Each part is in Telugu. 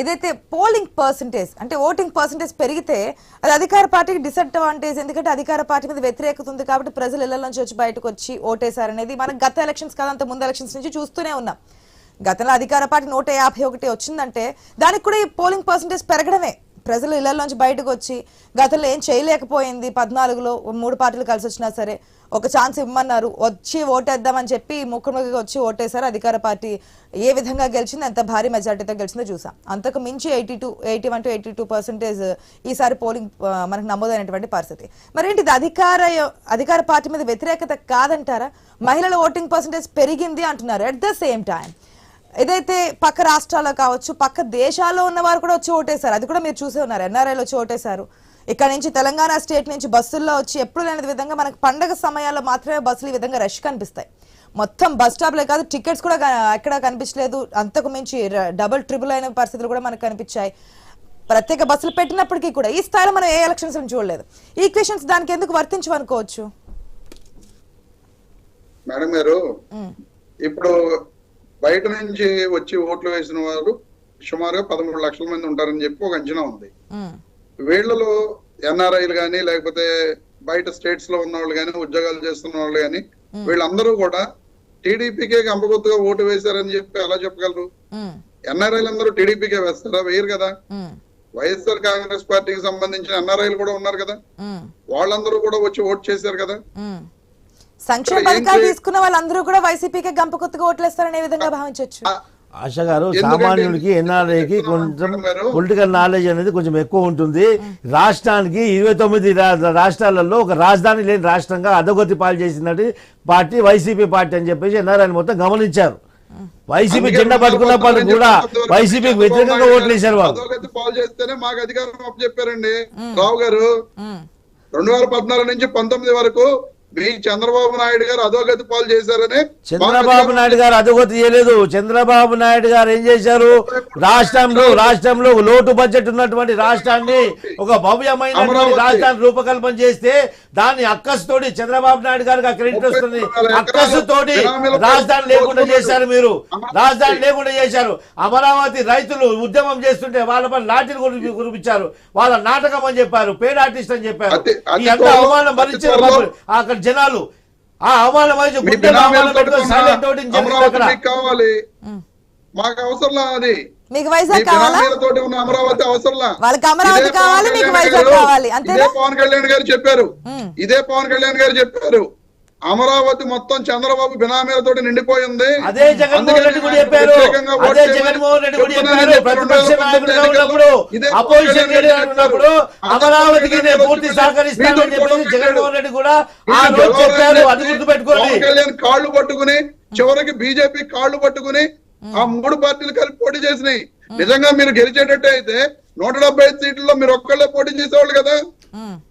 ఏదైతే పోలింగ్ పర్సంటేజ్ అంటే ఓటింగ్ పర్సంటేజ్ పెరిగితే అది అధికార పార్టీకి డిసడ్వాంటేజ్ ఎందుకంటే అధికార పార్టీ మీద వ్యతిరేకత ఉంది కాబట్టి ప్రజలు ఇళ్ళ నుంచి వచ్చి బయటకు వచ్చి ఓటేశారనేది మనం గత ఎలక్షన్స్ కాదంత ముందు ఎలక్షన్స్ నుంచి చూస్తూనే ఉన్నాం. గతంలో అధికార పార్టీ నూట యాభై ఒకటి వచ్చిందంటే దానికి కూడా ఈ పోలింగ్ పర్సంటేజ్ పెరగడమే. ప్రజలు ఇళ్ళలోంచి బయటకు వచ్చి గతంలో ఏం చేయలేకపోయింది పద్నాలుగులో మూడు పార్టీలు కలిసి వచ్చినా సరే ఒక ఛాన్స్ ఇవ్వమన్నారు వచ్చి ఓటేద్దామని చెప్పి ముఖ్యమంత్రికి వచ్చి ఓటేశారు అధికార పార్టీ. ఏ విధంగా గెలిచింది ఎంత భారీ మెజార్టీతో గెలిచిందో చూసాం. అంతకు మించి eighty two eighty one to eighty two percentage ఈసారి పోలింగ్ మనకు నమోదైనటువంటి పరిస్థితి. మరేంటి ఇది అధికార అధికార పార్టీ మీద వ్యతిరేకత కాదంటారా? మహిళల ఓటింగ్ పర్సెంటేజ్ పెరిగింది అంటున్నారు. అట్ ద సేమ్ టైం ఏదైతే పక్క రాష్ట్రాల్లో కావచ్చు పక్క దేశాల్లో ఉన్న వారు కూడా వచ్చి ఓటేశారు. అది కూడా మీరు చూసే ఉన్నారు. ఎన్ఆర్ఐలో వచ్చి ఓటేశారు. ఇక్కడ నుంచి తెలంగాణ స్టేట్ నుంచి బస్సుల్లో వచ్చి ఎప్పుడు లేని విధంగా మనకు పండగ సమయాల్లో మాత్రమే బస్సులు ఈ విధంగా రష్ కనిపిస్తాయి. మొత్తం బస్ స్టాప్లే కాదు టికెట్స్ కూడా ఎక్కడా కనిపించలేదు. అంతకు మించి డబుల్ ట్రిపుల్ అయిన పరిస్థితులు కూడా మనకు కనిపించాయి. ప్రత్యేక బస్సులు పెట్టినప్పటికీ కూడా ఈ స్థాయిలో మనం ఏ ఎలక్షన్స్ చూడలేదు. ఈ క్వశ్చన్స్ దానికి ఎందుకు వర్తించవనుకోవచ్చు? మేడం గారు ఇప్పుడు బయట నుంచి వచ్చి ఓట్లు వేసిన వారు సుమారుగా పదమూడు లక్షల మంది ఉంటారని చెప్పి ఒక అంచనా ఉంది. ఉమ్, వీళ్ళలో ఎన్ఆర్ఐలు కానీ లేకపోతే బయట స్టేట్స్లో ఉన్న వాళ్ళు కానీ ఉద్యోగాలు చేస్తున్న వాళ్ళు కానీ వీళ్ళందరూ కూడా టీడీపీకే గంపగుత్తుగా ఓటు వేశారని చెప్పి ఎలా చెప్పగలరు? ఎన్ఆర్ఐలు అందరూ టీడీపీకే వేస్తారా? వేయరు కదా. వైఎస్ఆర్ కాంగ్రెస్ పార్టీకి సంబంధించిన ఎన్ఆర్ఐలు కూడా ఉన్నారు కదా. వాళ్ళందరూ కూడా వచ్చి ఓటు చేశారు కదా. సంక్షేమ పథకాలు తీసుకున్న వాళ్ళందరూ కూడా వైసీపీకి గంప కొత్తగా ఓట్లేస్తారనే విధంగా భావించవచ్చు ఆశ గారు సామాన్యుడికి ఎన్ఆర్ఐకి కొంచెం పొలిటికల్ నాలెడ్జ్ అనేది కొంచెం ఎక్కువ ఉంటుంది. రాష్ట్రానికి ఇరవై తొమ్మిది రా- రాష్ట్రాలలో ఒక రాజధాని లేని రాష్ట్రంగా అధోగతి పాలు చేసినట్టు పార్టీ వైసీపీ పార్టీ అని చెప్పేసి ఎన్ఆర్ఐ మొత్తం గమనించారు. వైసీపీ జెండా పట్టుకున్నప్పుడు కూడా వైసీపీకి వ్యతిరేకంగా ఓట్లు వేశారు వాళ్ళు. అధోగతి పాలు చేస్తేనే మాకు అధికారం అప్పచెప్పారండి రావు గారు మ్మ్. రెండు వేల పద్నాలుగు నుంచి పంతొమ్మిది వరకు మీ చంద్రబాబు నాయుడు గారు అధోగతి పాలు చేశారని చంద్రబాబు నాయుడు గారు అధోగతి చేయలేదు. చంద్రబాబు నాయుడు గారు ఏం చేశారు? రాష్ట్రంలో రాష్ట్రంలో లోటు బడ్జెట్ ఉన్నటువంటి రాష్ట్రాన్ని ఒక అమరావతి. రాజధాని రూపకల్పన చేస్తే దాన్ని అక్కసుతోటి చంద్రబాబు నాయుడు గారికి క్రెడిట్ వస్తుంది. అక్కసుతోటి రాజధాని లేకుండా చేశారు మీరు. రాజధాని లేకుండా చేశారు. అమరావతి రైతులు ఉద్యమం చేస్తుంటే వాళ్ళపై లాఠీలు కురిపి- కురిపించారు. వాళ్ళ నాటకం అని చెప్పారు పేడ్ ఆర్టిస్ట్ అని చెప్పారు. అవమానం భరించారు త్వరలో- అక్కడ జనాలు. ఆ అవమానం మీకు కావాలి. మాకు అవసరంలా అది. మీకు వైజాగ్ కావాలా? అమరావతి అవసరంలా వాళ్ళకి అమరావతి కావాలి, మీకు వైజాగ్? ఇదే పవన్ కళ్యాణ్ గారు చెప్పారు. ఇదే పవన్ కళ్యాణ్ గారు చెప్పారు. అమరావతి మొత్తం చంద్రబాబు బినామీలతోటి నిండిపోయింది. అదే జగన్మోహన్ రెడ్డి కూడా చెప్పారు. వ్యతిరేకంగా ఓటు అదే చేయమని జగన్మోహన్ రెడ్డి కూడా చెప్తున్నానని చెప్పారు. చెప్పి ప్రతిపక్ష రెండు వేల నాయకుడిగా పంతొమ్మిది ఉన్నప్పుడు ఇదే అపోజిషన్ పవన్ లీడర్ కళ్యాణ్ ఉన్నప్పుడు అదే అమరావతికి పవన్ నేను కళ్యాణ్ పూర్తి గారు సహకరిస్తానని మీతో చెప్పేసి గొడవ జగన్మోహన్ రెడ్డి కూడా ఆ వీళ్ళు రోజు చెప్పారు. గెలవాలని అది చెప్పి గుర్తుపెట్టుకోండి. పవన్ కళ్యాణ్ కాళ్ళు పట్టుకుని చివరికి బీజేపీ కాళ్ళు పట్టుకుని ఆ మూడు పార్టీలు కలిపి పోటీ చేసినాయి. నిజంగా మీరు గెలిచేటట్టు అయితే నూట డెబ్బై ఐదు సీట్లలో మీరు ఒక్కళ్ళే పోటీ చేసేవాళ్ళు కదా.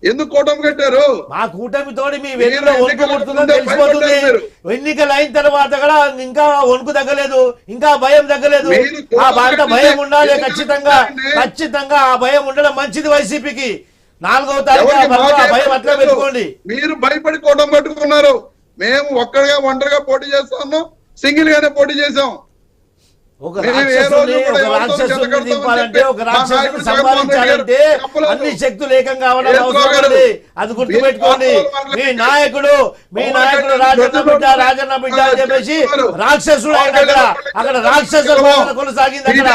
ఎందుకు కూటమి కట్టారు? మా కూటమితోటి మీ ఎన్నికల తెలిసిపోతుంది. అయిన తర్వాత కూడా ఇంకా వణుకు తగ్గలేదు ఇంకా భయం తగ్గలేదు. ఆ భారత కూటమి భయం ఉండాలి ఖచ్చితంగా. ఖచ్చితంగా ఆ భయం ఉండడం మంచిది వైసీపీకి. నాలుగవ తారీఖు భయం- అట్లా. పెట్టుకోండి. మీరు భయపడి కూటమి కట్టుకున్నారు. మేము ఒక్కడిగా ఒంటరిగా పోటీ చేస్తాము సింగిల్ గానే పోటీ చేసాం ఒక రాక్షసుని దింపాలంటే ఒక రాక్షసుని సంపాదించాలంటే. అన్ని శక్తులు ఏకం కావడం అవసరం? ఉంది అది గుర్తుపెట్టుకోండి మీ నాయకుడు మీ నాయకుడు రాజన్న బిడ్డ రాజన్న బిడ్డ అని చెప్పేసి. రాక్షసుడు ఆయన అక్కడ అక్కడ రాక్షస. పాలన కొనసాగింది అక్కడ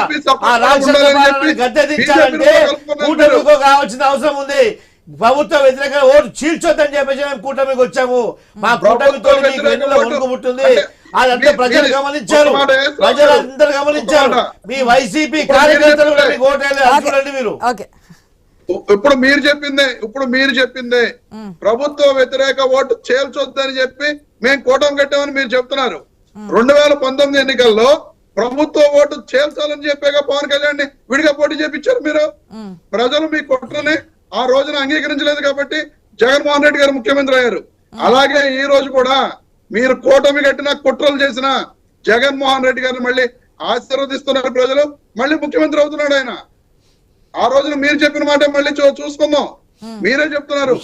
ఆ రాక్షస పాలనని గద్దె దించాలంటే BJP ని కలుపుకున్నారు. కూటమికో కావాల్సిన అవసరం ఉంది ప్రభుత్వ వ్యతిరేక ఓటు చీల్చొద్దని చెప్పేసి మేము కూటమికి వచ్చాము మా కూటమితో మీకు వ్యతిరేక వణుకు పుట్టింది అదంతా ప్రజలు గమనించారు. ఒక మాట వేస్తారు. ప్రజలు అందరూ గమనించారు. మీ వైసీపీ ఇప్పుడు కార్యకర్తలు చూడండి మీరు. ఓకే. ఇప్పుడు మీరు చెప్పిందే ఇప్పుడు మీరు చెప్పిందే ప్రభుత్వ వ్యతిరేక ఓటు చేల్చొద్దని చెప్పి మేము కూటమి కట్టామని మీరు చెప్తున్నారు. రెండు వేల పంతొమ్మిది ఎన్నికల్లో ప్రభుత్వ ఓటు చేల్చాలని చెప్పాక పవన్ కళ్యాణ్ని విడిగా పోటీ చేపించారు మీరు. ప్రజలు మీ కుట్రని ఆ రోజున అంగీకరించలేదు కాబట్టి జగన్మోహన్ రెడ్డి గారు ముఖ్యమంత్రి అయ్యారు. అలాగే ఈ రోజు కూడా మీరు కూటమి కట్టిన కుట్రలు చేసిన జగన్మోహన్ రెడ్డి గారిని మళ్ళీ ఆశీర్వదిస్తున్నారు ప్రజలు. మళ్ళీ ముఖ్యమంత్రి అవుతున్నాడు ఆయన. ఆ రోజున మీరు చెప్పిన మాట మళ్ళీ చూసుకుందాం. మీరే చెప్తున్నారు.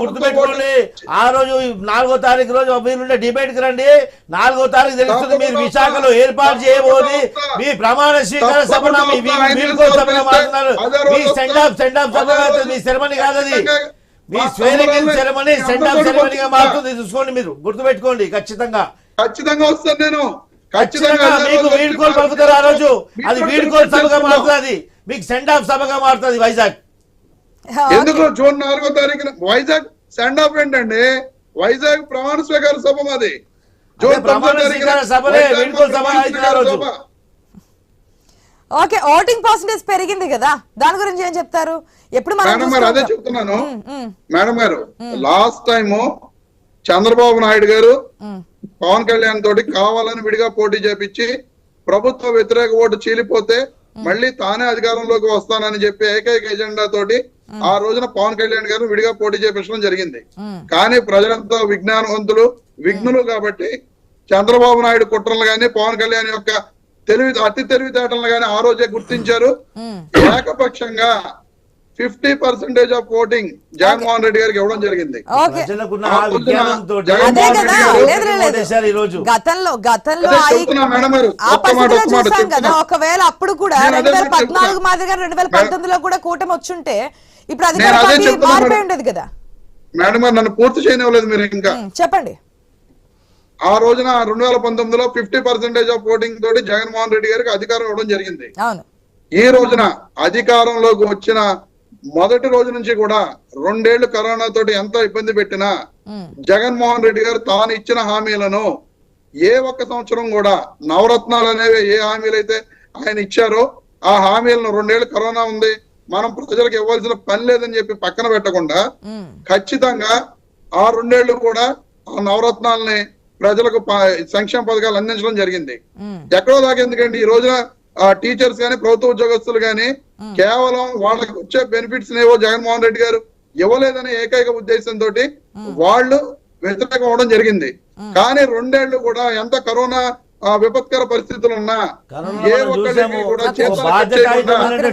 గుర్తుపెట్టుకోండి. ఆ రోజు నాలుగో తారీఖు రోజు మీరుండే డిబేట్కి రండి. నాలుగో తారీఖు తెలుస్తుంది మీరు విశాఖలో ఏర్పాటు చేయబోది. మీ ప్రమాణ స్వీకార సభ మీ సెండ్ ఆఫ్ సెండ్ ఆఫ్ సభ మీ సెరమనీ కాదది. మీ స్వేరింగ్ సెరమనీ సెండ్ ఆఫ్ సెరమనీగా మారుతుంది. చూసుకోండి మీరు. గుర్తుపెట్టుకోండి ఖచ్చితంగా. ఖచ్చితంగా వస్తాను నేను. ఖచ్చితంగా మీకు వీడుకోలు. పలుకుతారు ఆ రోజు. అది వీడుకోలు సభగా. మారుతుంది. మీకు సెండ్ ఆఫ్ సభగా మారుతుంది వైజాగ్. ఎందుకు? జూన్ నాలుగో తారీఖున వైజాగ్ సెండ్ ఆఫ్ ఏంటండి? వైజాగ్ ప్రమాణ స్వీకార సభ మాది. అదే ప్రమాణ తొమ్మిదో స్వీకార వీడ్కోలు సభ ప్రమాణ అయితే ఆ స్వీకార రోజు. సభ. ఓకే ఓటింగ్ పర్సంటేజ్ పెరిగింది కదా. దాని గురించి ఏం చెప్తారు? ఎప్పుడు మనం మేడం గారు అదే. చెప్తున్నాను. మేడం గారు లాస్ట్ టైము చంద్రబాబు నాయుడు గారు. పవన్ కళ్యాణ్ తోటి కావాలని విడిగా పోటీ చేపించి ప్రభుత్వ వ్యతిరేక ఓటు చీలిపోతే మళ్ళీ తానే అధికారంలోకి వస్తానని చెప్పి ఏకైక ఎజెండా తోటి ఆ రోజున పవన్ కళ్యాణ్ గారు విడిగా పోటీ చేపించడం జరిగింది. కానీ ప్రజలంతా విజ్ఞానవంతులు విఘ్నులు కాబట్టి చంద్రబాబు నాయుడు కుట్రలు గాని పవన్ కళ్యాణ్ యొక్క తెలివి అతి తెలివితేటలను గాని ఆ రోజే గుర్తించారు. ఏకపక్షంగా fifty percentage of voting Jaganmohan Reddy గారికి ఇవ్వడం జరిగింది. గతంలో గతంలో. ఒకవేళ అప్పుడు కూడా రెండు వేల. పద్నాలుగు మాదిరిగా రెండు వేల పంతొమ్మిదిలో కూడా కూటమి వచ్చుంటే ఇప్పుడు అదే మారిపోయి. ఉండేది కదా. మేడం గారు నన్ను పూర్తి చేయనివ్వలేదు మీరు ఇంకా. చెప్పండి. ఆ రోజున రెండు వేల పంతొమ్మిదిలో ఫిఫ్టీ పర్సెంటేజ్ ఆఫ్ ఓటింగ్ తోటి జగన్మోహన్ రెడ్డి గారికి అధికారం ఇవ్వడం జరిగింది. ఈ రోజున అధికారంలోకి వచ్చిన మొదటి రోజు నుంచి కూడా రెండేళ్ళు కరోనా తోటి ఎంత ఇబ్బంది పెట్టినా జగన్మోహన్ రెడ్డి గారు తాను ఇచ్చిన హామీలను ఏ ఒక్క సంవత్సరం కూడా నవరత్నాలు అనేవి ఏ హామీలు అయితే ఆయన ఇచ్చారో ఆ హామీలను రెండేళ్ళు కరోనా ఉంది మనం ప్రజలకు ఇవ్వాల్సిన పని లేదని చెప్పి పక్కన పెట్టకుండా ఖచ్చితంగా ఆ రెండేళ్ళు కూడా ఆ నవరత్నాలని ప్రజలకు సంక్షేమ పథకాలు అందించడం జరిగింది. ఎక్కడో దాకా ఎందుకంటే ఈ రోజున టీచర్స్ గాని ప్రభుత్వ ఉద్యోగస్తులు గాని కేవలం వాళ్ళకి వచ్చే బెనిఫిట్స్ ఏవో జగన్మోహన్ రెడ్డి గారు ఇవ్వలేదనే ఏకైక ఉద్దేశంతో వాళ్ళు వ్యతిరేకం అవడం జరిగింది. కానీ రెండేళ్ళు కూడా ఎంత కరోనా విపత్కర పరిస్థితులు ఉన్నా ఏ ఒక్కరికి కూడా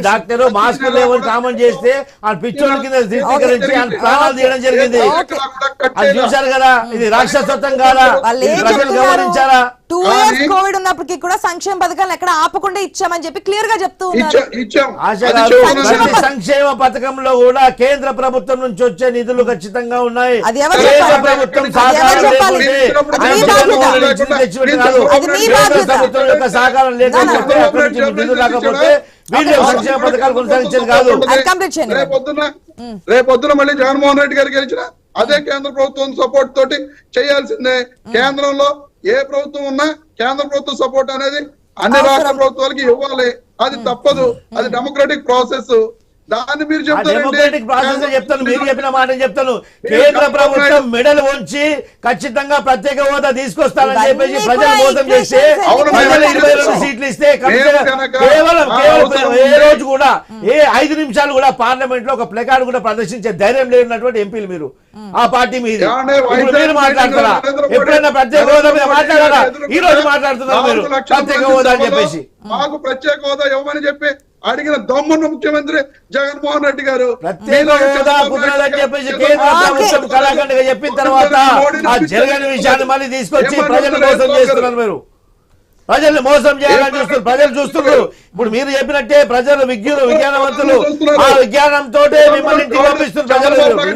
డాక్టర్ మాస్క్ లేవని కామన్ చేస్తే ఆ పిచ్చోళ్ళ కింద స్థిరీకరించి ఆయన ప్రాణాలు తీయడం జరిగింది. అది. చూశారు కదా ఇది రాక్షసత్వం కాదా? ప్రజలు గమనించారా? టూ ఇయర్స్ కోవిడ్ ఉన్నప్పటికీ కూడా సంక్షేమ పథకాలను ఎక్కడ ఆపకుండా ఇచ్చామని చెప్పి క్లియర్గా చెప్తూ ఉన్నారు. సంక్షేమ పథకంలో కూడా కేంద్ర ప్రభుత్వం నుంచి వచ్చే నిధులు ఖచ్చితంగా ఉన్నాయి. అది ఎవరు? ప్రభుత్వం యొక్క సహకారం లేకపోతే సంక్షేమ పథకాలు కొనసాగించేది కాదు. రేపొద్దున రేపొద్దున మళ్ళీ జగన్మోహన్ రెడ్డి గారికి గెలిచిన అదే కేంద్ర ప్రభుత్వం సపోర్ట్ తోటి చేయాల్సిందే. కేంద్రంలో ఏ ప్రభుత్వం ఉన్నా కేంద్ర ప్రభుత్వ సపోర్ట్ అనేది అన్ని. రాష్ట్ర ప్రభుత్వాలకి ఇవ్వాలి. అది తప్పదు. అది డెమోక్రటిక్ ప్రాసెస్ దాన్ని మీరు డెమోక్రటిక్ ప్రాసెస్ చెప్తాను మీరు చెప్పిన మాట చెప్తాను. కేంద్ర ప్రభుత్వం మెడల్ ఉంచి ఖచ్చితంగా ప్రత్యేక హోదా తీసుకొస్తానని చెప్పేసి ప్రజలు కూడా మోసం చేస్తే ఇరవై రెండు. సీట్లు ఇస్తే కేవలం ఏ. రోజు కూడా ఏ ఐదు నిమిషాలు కూడా పార్లమెంట్లో ఒక ప్లకార్డ్ కూడా ప్రదర్శించే ధైర్యం లేనటువంటి ఎంపీలు మీరు ఆ పార్టీ మీది. ఇప్పుడు మీరు మాట్లాడతారా? ఎప్పుడైనా ప్రత్యేక హోదా మీద మాట్లాడారా? ఈ రోజు మాట్లాడుతున్నారు మీరు ప్రత్యేక హోదా అని చెప్పేసి. మాకు ప్రత్యేక హోదా ఇవ్వమని చెప్పి అడిగిన దమ్మున్న ముఖ్యమంత్రి జగన్మోహన్ రెడ్డి గారు చెప్పిన తర్వాత జరగని విషయాన్ని మళ్ళీ తీసుకొచ్చి ప్రజలు మోసం చేస్తున్నారు మీరు. ప్రజల్ని మోసం చేయాలని చూస్తున్నారు ప్రజలు చూస్తున్నారు. ఇప్పుడు మీరు చెప్పినట్టే ప్రజలు విజ్ఞులు విజ్ఞానవంతులు ఆ విజ్ఞానంతో మిమ్మల్ని పంపిస్తున్నారు ప్రజలు